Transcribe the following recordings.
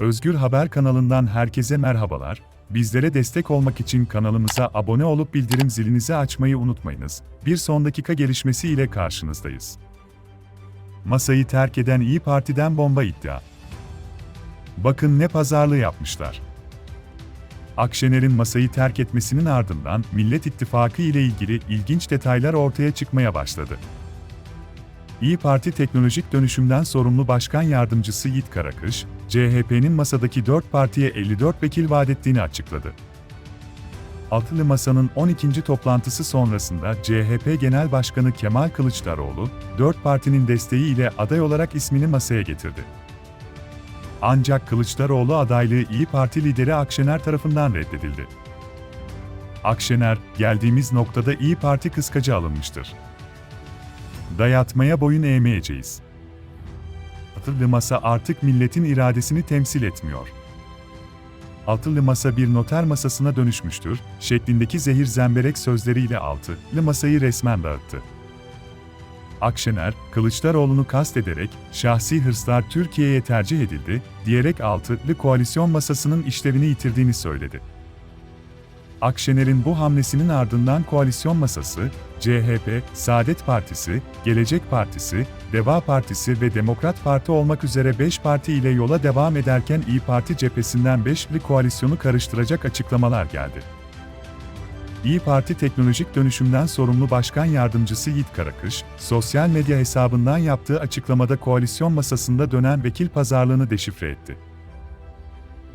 Özgür Haber kanalından herkese merhabalar. Bizlere destek olmak için kanalımıza abone olup bildirim zilinizi açmayı unutmayınız. Bir son dakika gelişmesi ile karşınızdayız. Masayı terk eden İyi Parti'den bomba iddia. Bakın ne pazarlığı yapmışlar. Akşener'in masayı terk etmesinin ardından Millet İttifakı ile ilgili ilginç detaylar ortaya çıkmaya başladı. İyi Parti teknolojik dönüşümden sorumlu başkan yardımcısı Yiğit Karakış, CHP'nin masadaki 4 partiye 54 vekil vaat ettiğini açıkladı. Altılı Masa'nın 12. toplantısı sonrasında CHP Genel Başkanı Kemal Kılıçdaroğlu, 4 partinin desteğiyle aday olarak ismini masaya getirdi. Ancak Kılıçdaroğlu adaylığı İyi Parti lideri Akşener tarafından reddedildi. Akşener, geldiğimiz noktada İyi Parti kıskacı alınmıştır. Dayatmaya boyun eğmeyeceğiz. Altılı Masa artık milletin iradesini temsil etmiyor. Altılı Masa bir noter masasına dönüşmüştür, şeklindeki zehir zemberek sözleriyle Altılı Masa'yı resmen dağıttı. Akşener, Kılıçdaroğlu'nu kastederek, şahsi hırslar Türkiye'ye tercih edildi, diyerek altılı koalisyon masasının işlevini yitirdiğini söyledi. Akşener'in bu hamlesinin ardından koalisyon masası, CHP, Saadet Partisi, Gelecek Partisi, Deva Partisi ve Demokrat Parti olmak üzere 5 parti ile yola devam ederken İyi Parti cephesinden 5'li koalisyonu karıştıracak açıklamalar geldi. İyi Parti teknolojik dönüşümden sorumlu başkan yardımcısı Yiğit Karakış, sosyal medya hesabından yaptığı açıklamada koalisyon masasında dönen vekil pazarlığını deşifre etti.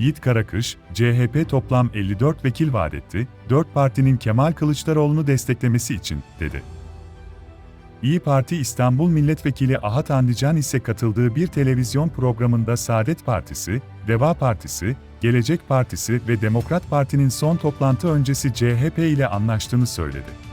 Yiğit Karakış, CHP toplam 54 vekil vaat etti, 4 partinin Kemal Kılıçdaroğlu'nu desteklemesi için, dedi. İyi Parti İstanbul Milletvekili Ahat Andican ise katıldığı bir televizyon programında Saadet Partisi, Deva Partisi, Gelecek Partisi ve Demokrat Parti'nin son toplantı öncesi CHP ile anlaştığını söyledi.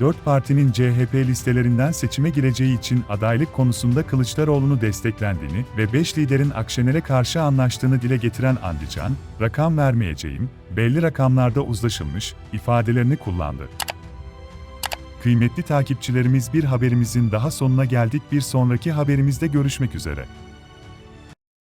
Dört partinin CHP listelerinden seçime gireceği için adaylık konusunda Kılıçdaroğlu'nu desteklendiğini ve beş liderin Akşener'e karşı anlaştığını dile getiren Andican, rakam vermeyeceğim, belli rakamlarda uzlaşılmış, ifadelerini kullandı. Kıymetli takipçilerimiz bir haberimizin daha sonuna geldik bir sonraki haberimizde görüşmek üzere.